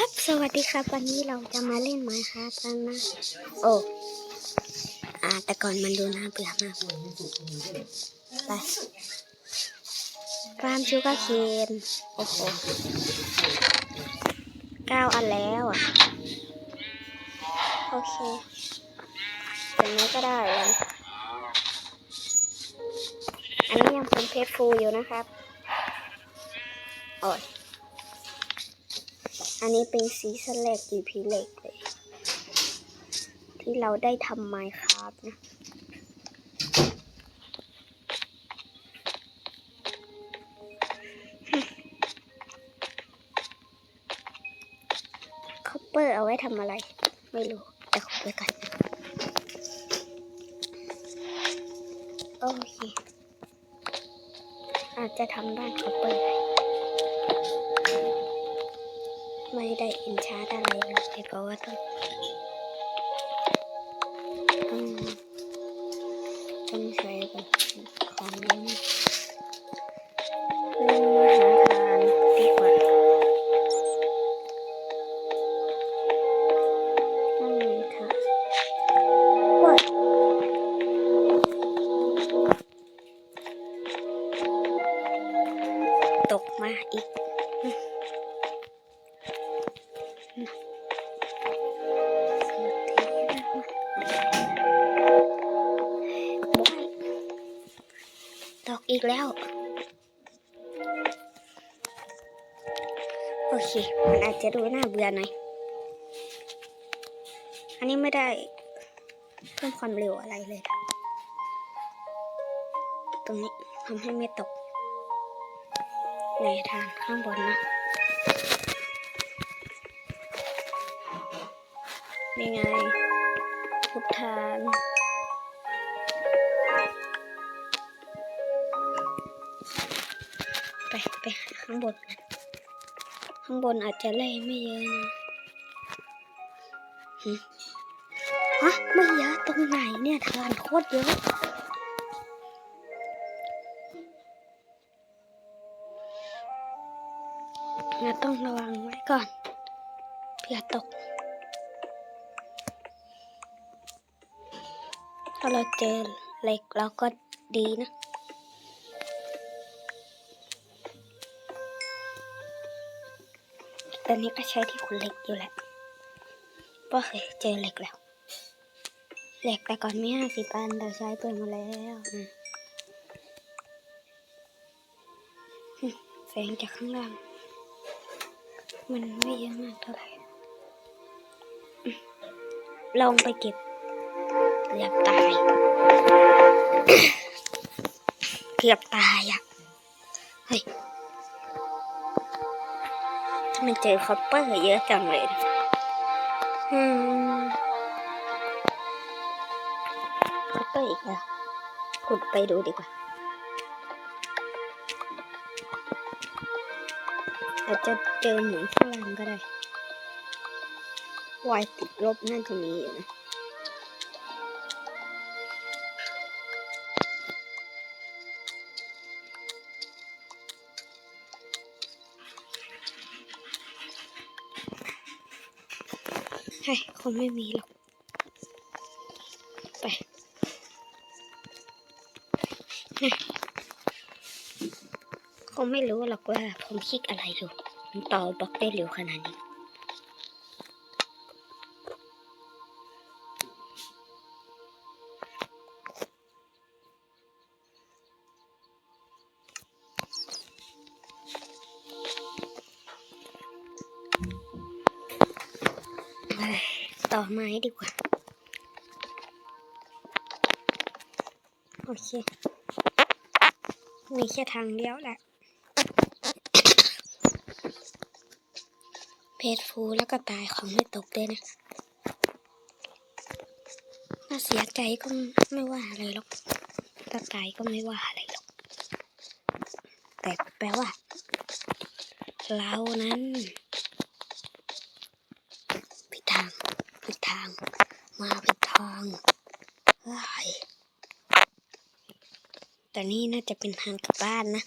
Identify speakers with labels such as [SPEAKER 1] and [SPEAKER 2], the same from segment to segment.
[SPEAKER 1] ครับ สวัสดีครับ วันนี้เราจะมาเล่นไม้ค่ะกันนะ โอ้อาแต่ก่อนมันดูน่าเบื่อมากไปกรามชูกาเคนโอ้โหเก้าอันแล้วอะ โอเคอย่างนี้ก็ได้แล้วอันนี้ยังเป็นเพชรฟูอยู่นะครับ โอ้ย อันนี้เป็นซีซันแรก EP เล็กเลย ที่เราได้ทำไมครับนะคอปเปอร์เอาไว้ทำอะไร ไม่รู้ แต่ขอไปก่อนโอเค อาจจะทำบ้านคอปเปอร์ ไม่ได้อินชาร์ดอะไรเลยแต่ก็ว่าต้องต้องต้องใช้แบบของนี้ โอเค มันอาจจะดูน่าเบื่อหน่อย อันนี้ไม่ได้เพิ่มความเร็วอะไรเลย ตรงนี้ทำให้ไม่ตก ในทางข้างบนนะ นี่ไงพุทธานไป ไปข้างบนกัน ข้างบนอาจจะไล่ไม่เยอะนะฮะไม่เยอะตรงไหนเนี่ยทานโคตรเยอะเราต้องระวังไว้ก่อนเผื่อตก ถ้าเราเจอเหล็กเราก็ดีนะ ตอนนี้ก็ใช้ที่ขุดเหล็กอยู่แหละเพราะเคยเจอเหล็กแล้ว เหล็กแต่ก่อนมีห้าสิบอันแต่ใช้ไปหมดแล้วแสงจากข้างล่าง มันไม่เยอะมากเท่าไหร่ลองไปเก็บเกือบตาย เกือบตายอะ เฮ้ย ทำไมเจอคอปเปอร์เยอะจังเลยนะอืมคัปเปอร์อีกแล้วขุดไปดูดีกว่า อาจจะเจอเหมือนฝรั่งก็ได้วายติดลบน่าจะมีอยู่นะ เฮ้คนไม่มีหรอก ไปคงไม่รู้หรอกว่าผมคลิกอะไรอยู่มันต่อบล็อกได้เร็วขนาดนี้ ต่อไม้ดีกว่า โอเค มีแค่ทางเดียวแหละเพจฟูแล้วก็ตายของไม่ตกเลยนะถ้าเสียใจก็ไม่ว่าอะไรหรอกถ้าตายก็ไม่ว่าอะไรหรอก แต่แปลว่า เรานั้นผิดทางผิดทาง มาผิดทางเฮ้ย แต่นี่น่าจะเป็นทางกลับบ้านนะ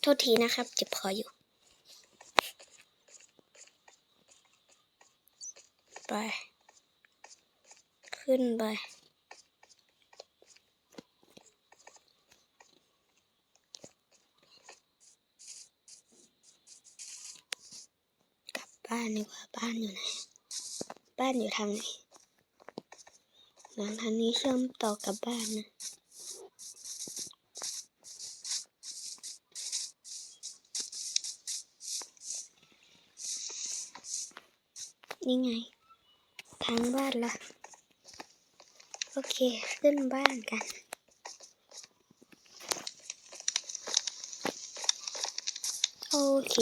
[SPEAKER 1] โทษทีนะครับเจ็บคออยู่ ไป ขึ้นไปกลับบ้านดีกว่าบ้านอยู่ไหน บ้านอยู่ทางไหน หลังทางนี้เชื่อมต่อกับบ้านนะนี่ไง ทางบ้านละ โอเค ขึ้นบ้านกัน โอเค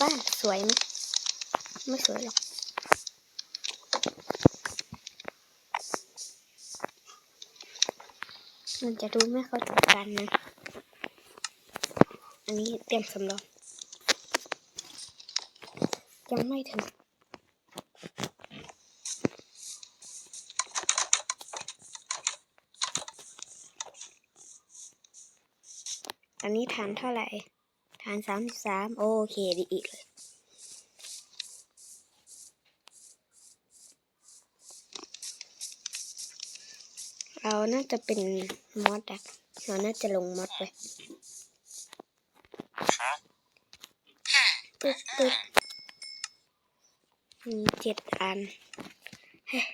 [SPEAKER 1] บ้านสวยไหมไม่สวยหรอก มันจะดูไม่เข้าถึงกันนะ อันนี้เตรียมสำรองยังไม่ถึงอันนี้ฐานเท่าไหร่ฐานสามสามโอเคดีอีกเลย เราน่าจะเป็นมอดอะเราน่าจะลงมอดไปตึ๊ดตึ๊ดมีเจ็ดอันเฮ้ย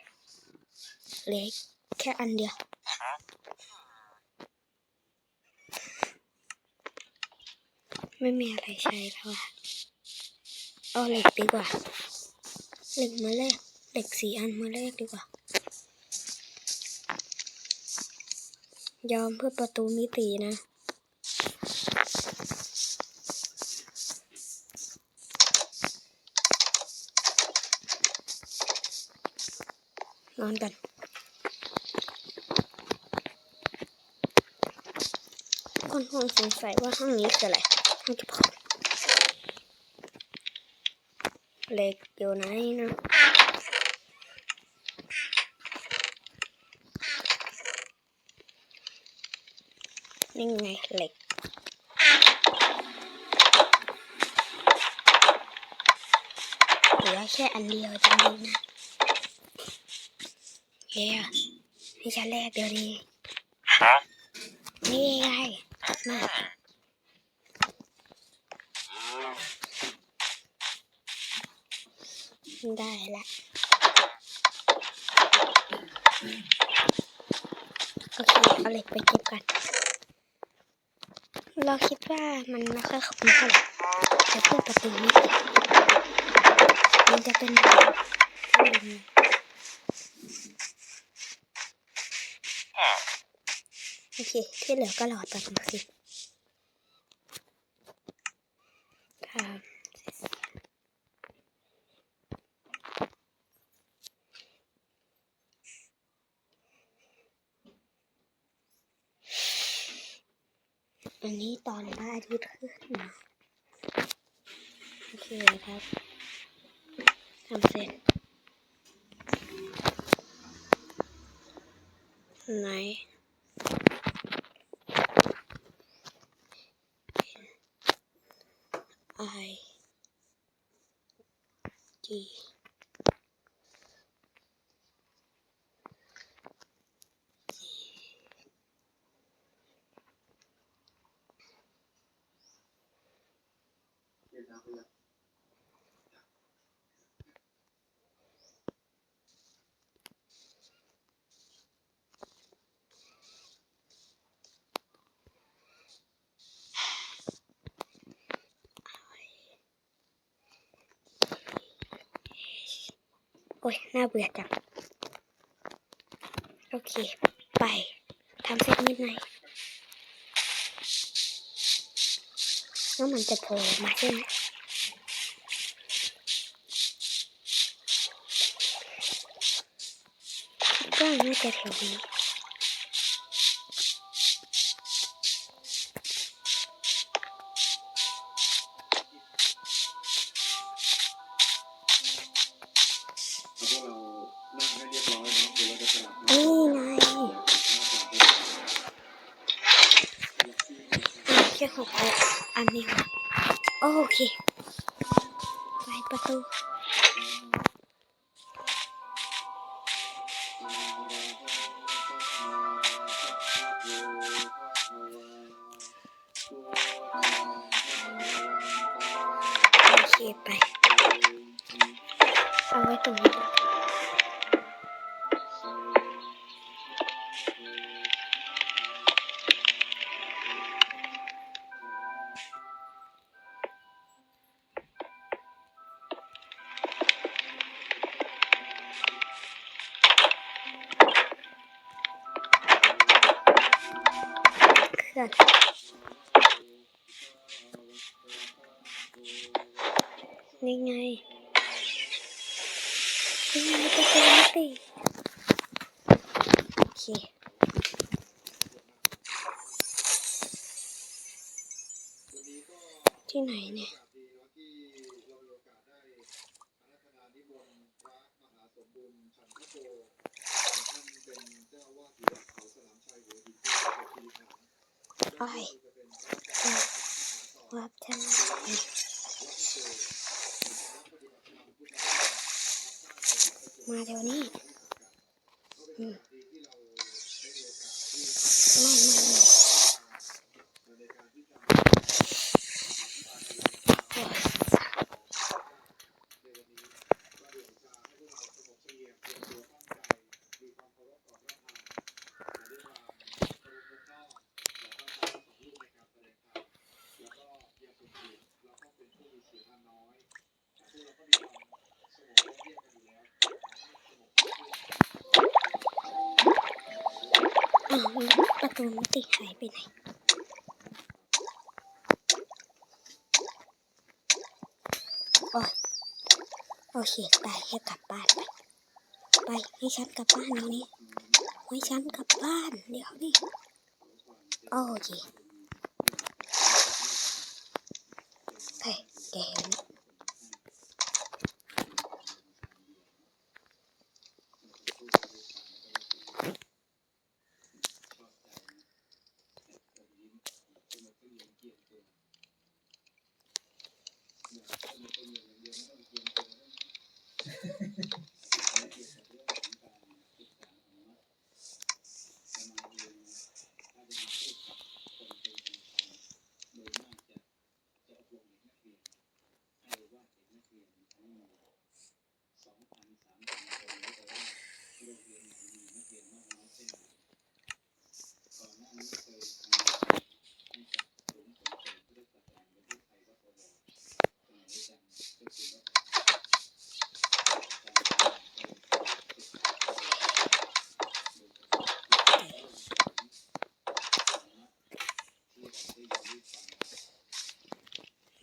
[SPEAKER 1] เหล็กแค่อันเดียวไม่มีอะไรใช้แล้วอะเอาเหล็กดีกว่า เหล็กมาแลกเหล็กสี่อันมาแลกดีกว่า ยอมเพื่อประตูมิตินะ นอนกันคนคงสงสัยว่าห้องนี้คืออะไร ห้องเก็บของเหล็กอยู่ไหนนะ นี่ไงเหล็ก เหลือแค่อันเดียวจริงๆนะเย้ให้ฉันแรกเดี๋ยวนี้นี่ไงมาได้ละโอเคเอาเหล็กไปเก็บกัน เราคิดว่ามันไม่ค่อยคุ้มเท่าไหร่แต่เพื่อประตูนี้มันจะเป็นโอเคที่เหลือก็รอตัดมาสิครับ อันนี้ตอนพระอาทิตย์ขึ้นนะโอเคครับทำเสร็จ ไหน โอ้ย น่าเบื่อจัง โอเค ไปทำเสร็จนิดหน่อยแล้วมันจะโผล่มาใช่ไหมคิดว่าน่าจะแถวนี้
[SPEAKER 2] พวกเรานั่งให้เรียบร้อยเนาะเดี๋ยวเรา จะสลับ
[SPEAKER 1] นี่ไง
[SPEAKER 3] แค่หกอันอันนี้ค่ะโอเคไปประตู Окей, бай. А в этом видео. Thank you. นี่ไงนี่ไงจะเป็นมิติโอเคที่ไหนเนี่ยไอรับทนไม มาเดี๋ยวนี้อืมไม่ไม่โอ้ยอ้าว ประตูมิติหายไปไหนโอ้โอเคตายให้กลับบ้านไป ไปให้ฉันกลับบ้านเดี๋ยวนี้ให้ฉันกลับบ้านเดี๋ยวนี้โอเค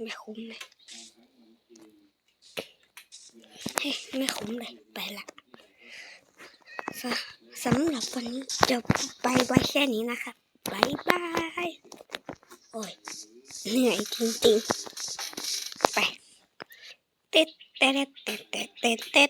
[SPEAKER 3] ไม่คุ้มเลยเฮ้ยไม่คุ้มเลย ไปละสำหรับวันนี้จะไปไว้แค่นี้นะครับบายบาย โอ้ย เหนื่อยจริงๆ ไป เต็ดเต็ดเต็ดเต็ดเต็ด